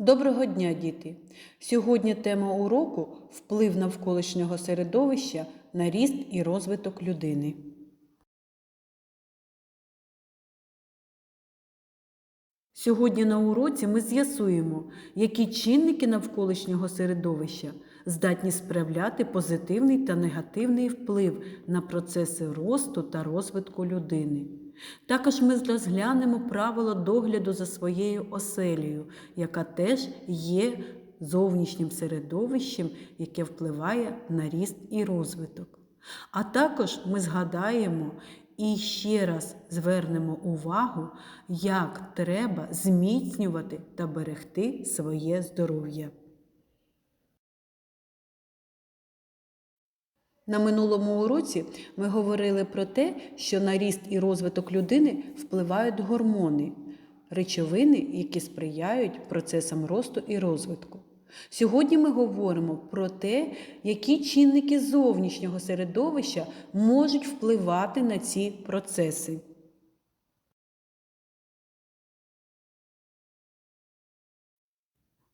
Доброго дня, діти! Сьогодні тема уроку вплив навколишнього середовища на ріст і розвиток людини. Сьогодні на уроці ми з'ясуємо, які чинники навколишнього середовища здатні справляти позитивний та негативний вплив на процеси росту та розвитку людини. Також ми розглянемо правило догляду за своєю оселею, яка теж є зовнішнім середовищем, яке впливає на ріст і розвиток. А також ми згадаємо і ще раз звернемо увагу, як треба зміцнювати та берегти своє здоров'я. На минулому уроці ми говорили про те, що на ріст і розвиток людини впливають гормони, речовини, які сприяють процесам росту і розвитку. Сьогодні ми говоримо про те, які чинники зовнішнього середовища можуть впливати на ці процеси.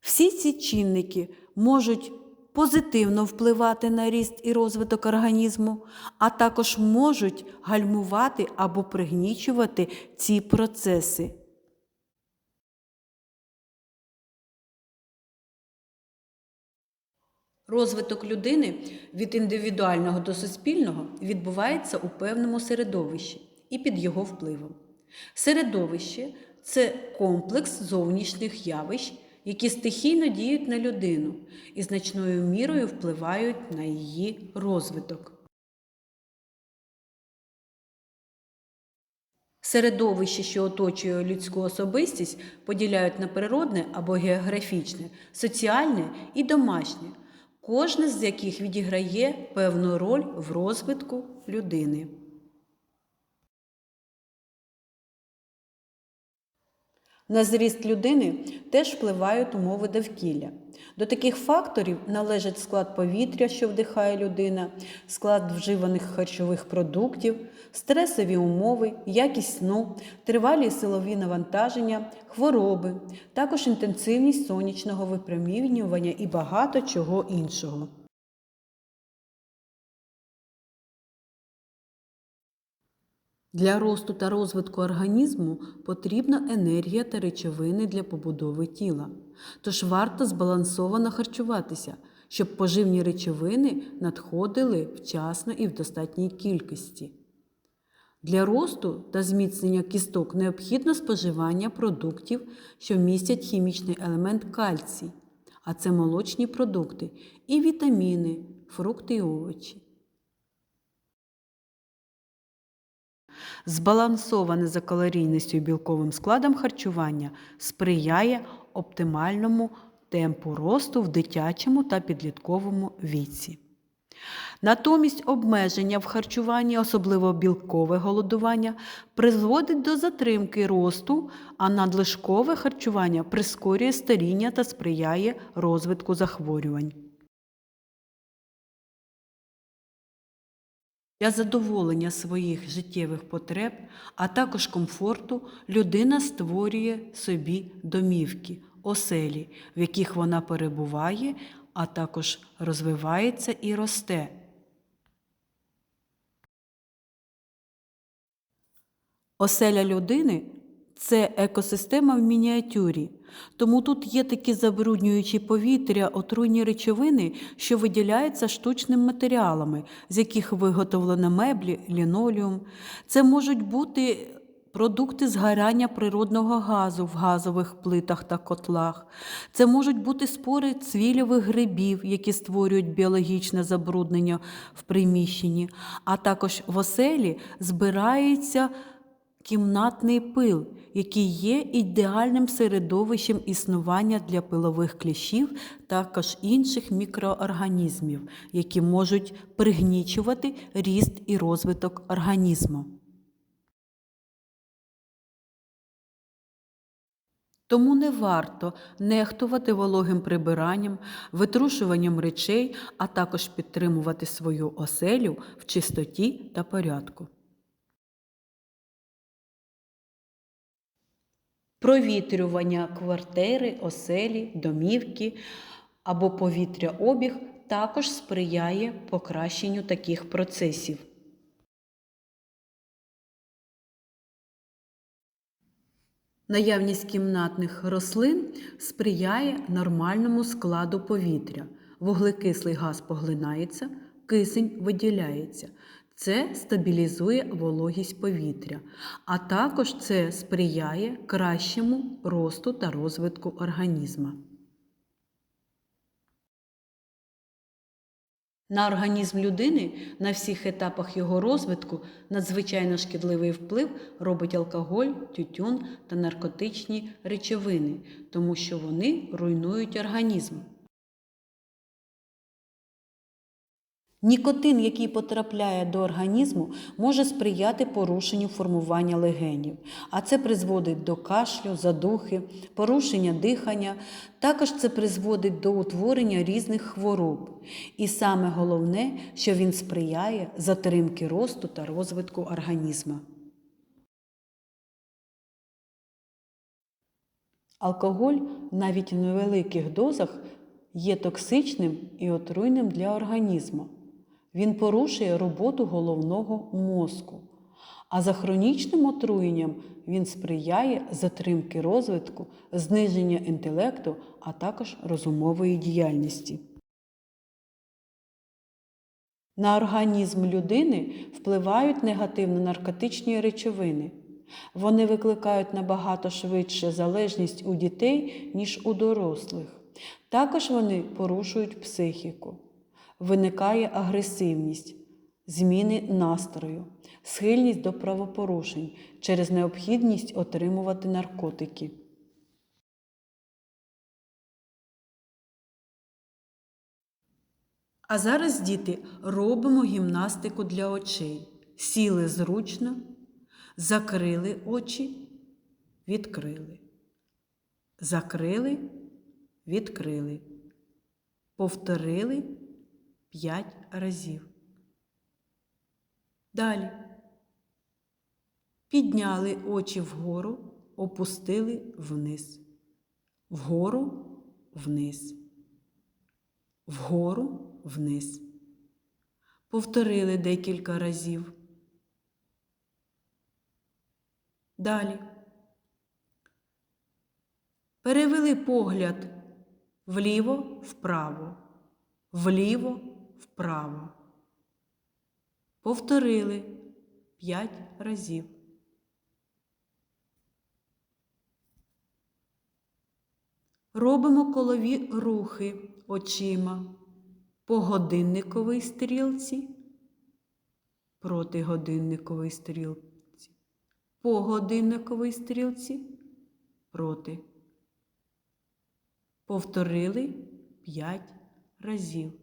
Всі ці чинники можуть позитивно впливати на ріст і розвиток організму, а також можуть гальмувати або пригнічувати ці процеси. Розвиток людини від індивідуального до суспільного відбувається у певному середовищі і під його впливом. Середовище це комплекс зовнішніх явищ, які стихійно діють на людину і значною мірою впливають на її розвиток. Середовище, що оточує людську особистість, поділяють на природне або географічне, соціальне і домашнє, кожне з яких відіграє певну роль в розвитку людини. На зріст людини теж впливають умови довкілля. До таких факторів належать склад повітря, що вдихає людина, склад вживаних харчових продуктів, стресові умови, якість сну, тривалі силові навантаження, хвороби, також інтенсивність сонячного випромінювання і багато чого іншого. Для росту та розвитку організму потрібна енергія та речовини для побудови тіла. Тож варто збалансовано харчуватися, щоб поживні речовини надходили вчасно і в достатній кількості. Для росту та зміцнення кісток необхідно споживання продуктів, що містять хімічний елемент кальцій, а це молочні продукти і вітаміни, фрукти і овочі. Збалансоване за калорійністю і білковим складом харчування сприяє оптимальному темпу росту в дитячому та підлітковому віці. Натомість обмеження в харчуванні, особливо білкове голодування, призводить до затримки росту, а надлишкове харчування прискорює старіння та сприяє розвитку захворювань. Для задоволення своїх життєвих потреб, а також комфорту, людина створює собі домівки, оселі, в яких вона перебуває, а також розвивається і росте. Оселя людини це екосистема в мініатюрі, тому тут є такі забруднюючі повітря, отруйні речовини, що виділяються штучними матеріалами, з яких виготовлено меблі, лінолеум. Це можуть бути продукти згоряння природного газу в газових плитах та котлах. Це можуть бути спори цвілєвих грибів, які створюють біологічне забруднення в приміщенні, а також в оселі збирається кімнатний пил, який є ідеальним середовищем існування для пилових кліщів, також інших мікроорганізмів, які можуть пригнічувати ріст і розвиток організму. Тому не варто нехтувати вологим прибиранням, витрушуванням речей, а також підтримувати свою оселю в чистоті та порядку. Провітрювання квартири, оселі, домівки або повітряобіг також сприяє покращенню таких процесів. Наявність кімнатних рослин сприяє нормальному складу повітря. Вуглекислий газ поглинається, кисень виділяється. Це стабілізує вологість повітря, а також це сприяє кращому росту та розвитку організма. На організм людини на всіх етапах його розвитку надзвичайно шкідливий вплив робить алкоголь, тютюн та наркотичні речовини, тому що вони руйнують організм. Нікотин, який потрапляє до організму, може сприяти порушенню формування легенів, а це призводить до кашлю, задухи, порушення дихання. Також це призводить до утворення різних хвороб. І саме головне, що він сприяє затримки росту та розвитку організму. Алкоголь навіть в невеликих дозах є токсичним і отруйним для організму. Він порушує роботу головного мозку, а за хронічним отруєнням він сприяє затримки розвитку, зниження інтелекту, а також розумової діяльності. На організм людини впливають негативно наркотичні речовини. Вони викликають набагато швидше залежність у дітей, ніж у дорослих. Також вони порушують психіку. Виникає агресивність, зміни настрою, схильність до правопорушень через необхідність отримувати наркотики. А зараз, діти, робимо гімнастику для очей. Сіли зручно, закрили очі, відкрили. Закрили, відкрили. Повторили 5 разів. Далі. Підняли очі вгору, опустили вниз. Вгору, вниз. Вгору, вниз. Повторили декілька разів. Далі. Перевели погляд вліво, вправо, вліво, вправо. Повторили п'ять разів. Робимо колові рухи очима по годинниковій стрілці, проти годинникової стрілці, по годинниковій стрілці, проти. Повторили п'ять разів.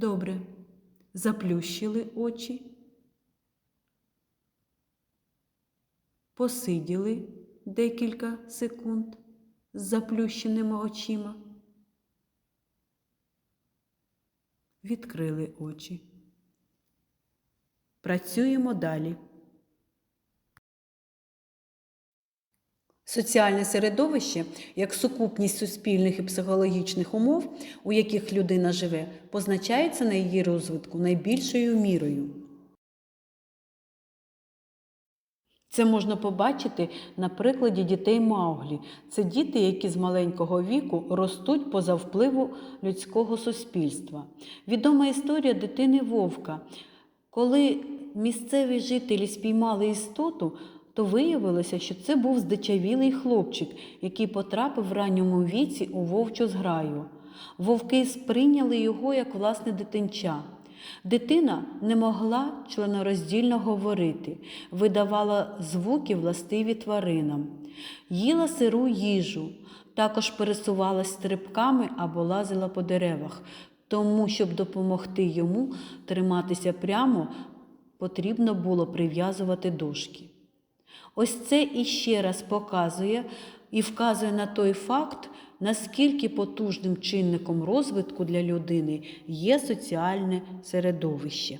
Добре. Заплющили очі, посиділи декілька секунд з заплющеними очима, відкрили очі. Працюємо далі. Соціальне середовище, як сукупність суспільних і психологічних умов, у яких людина живе, позначається на її розвитку найбільшою мірою. Це можна побачити на прикладі дітей Мауглі. Це діти, які з маленького віку ростуть поза впливу людського суспільства. Відома історія дитини Вовка. Коли місцеві жителі спіймали істоту, то виявилося, що це був здичавілий хлопчик, який потрапив в ранньому віці у вовчу зграю. Вовки сприйняли його як власне дитинча. Дитина не могла членороздільно говорити, видавала звуки властиві тваринам, їла сиру їжу, також пересувалась стрибками або лазила по деревах. Тому, щоб допомогти йому триматися прямо, потрібно було прив'язувати дошки. Ось це іще раз показує і вказує на той факт, наскільки потужним чинником розвитку для людини є соціальне середовище.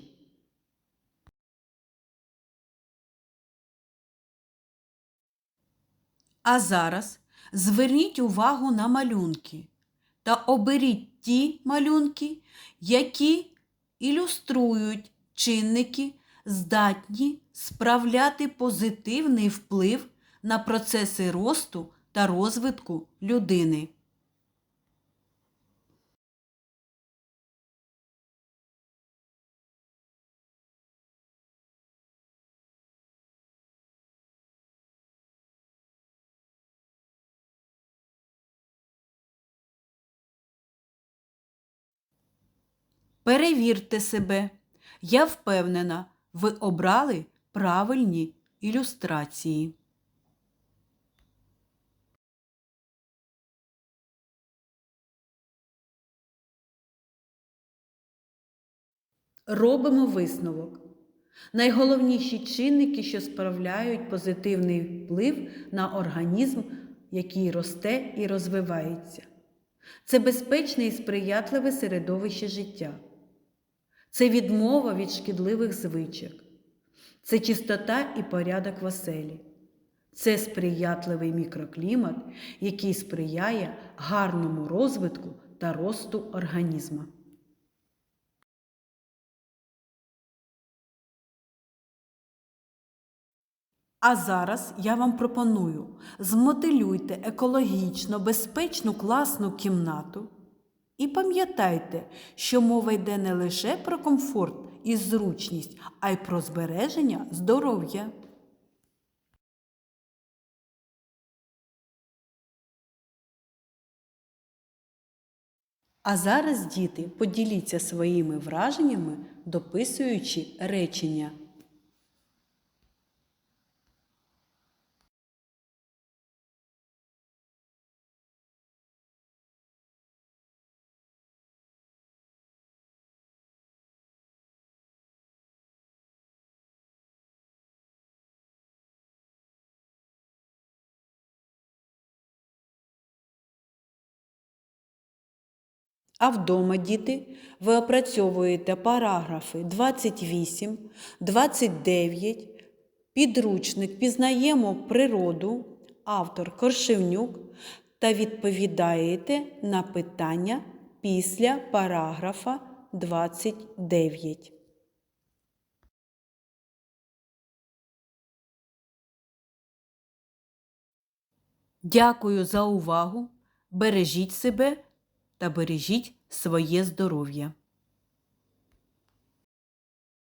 А зараз зверніть увагу на малюнки та оберіть ті малюнки, які ілюструють чинники здатні справляти позитивний вплив на процеси росту та розвитку людини. Перевірте себе. Я впевнена, ви обрали правильні ілюстрації. Робимо висновок. Найголовніші чинники, що справляють позитивний вплив на організм, який росте і розвивається. Це безпечне і сприятливе середовище життя. Це відмова від шкідливих звичок. Це чистота і порядок в оселі. Це сприятливий мікроклімат, який сприяє гарному розвитку та росту організму. А зараз я вам пропоную змотилюйте екологічно безпечну класну кімнату і пам'ятайте, що мова йде не лише про комфорт і зручність, а й про збереження здоров'я. А зараз, діти, поділіться своїми враженнями, дописуючи речення. А вдома, діти, ви опрацьовуєте параграфи 28, 29, підручник Пізнаємо природу, автор Коршевнюк та відповідаєте на питання після параграфа 29. Дякую за увагу. Бережіть себе та бережіть своє здоров'я.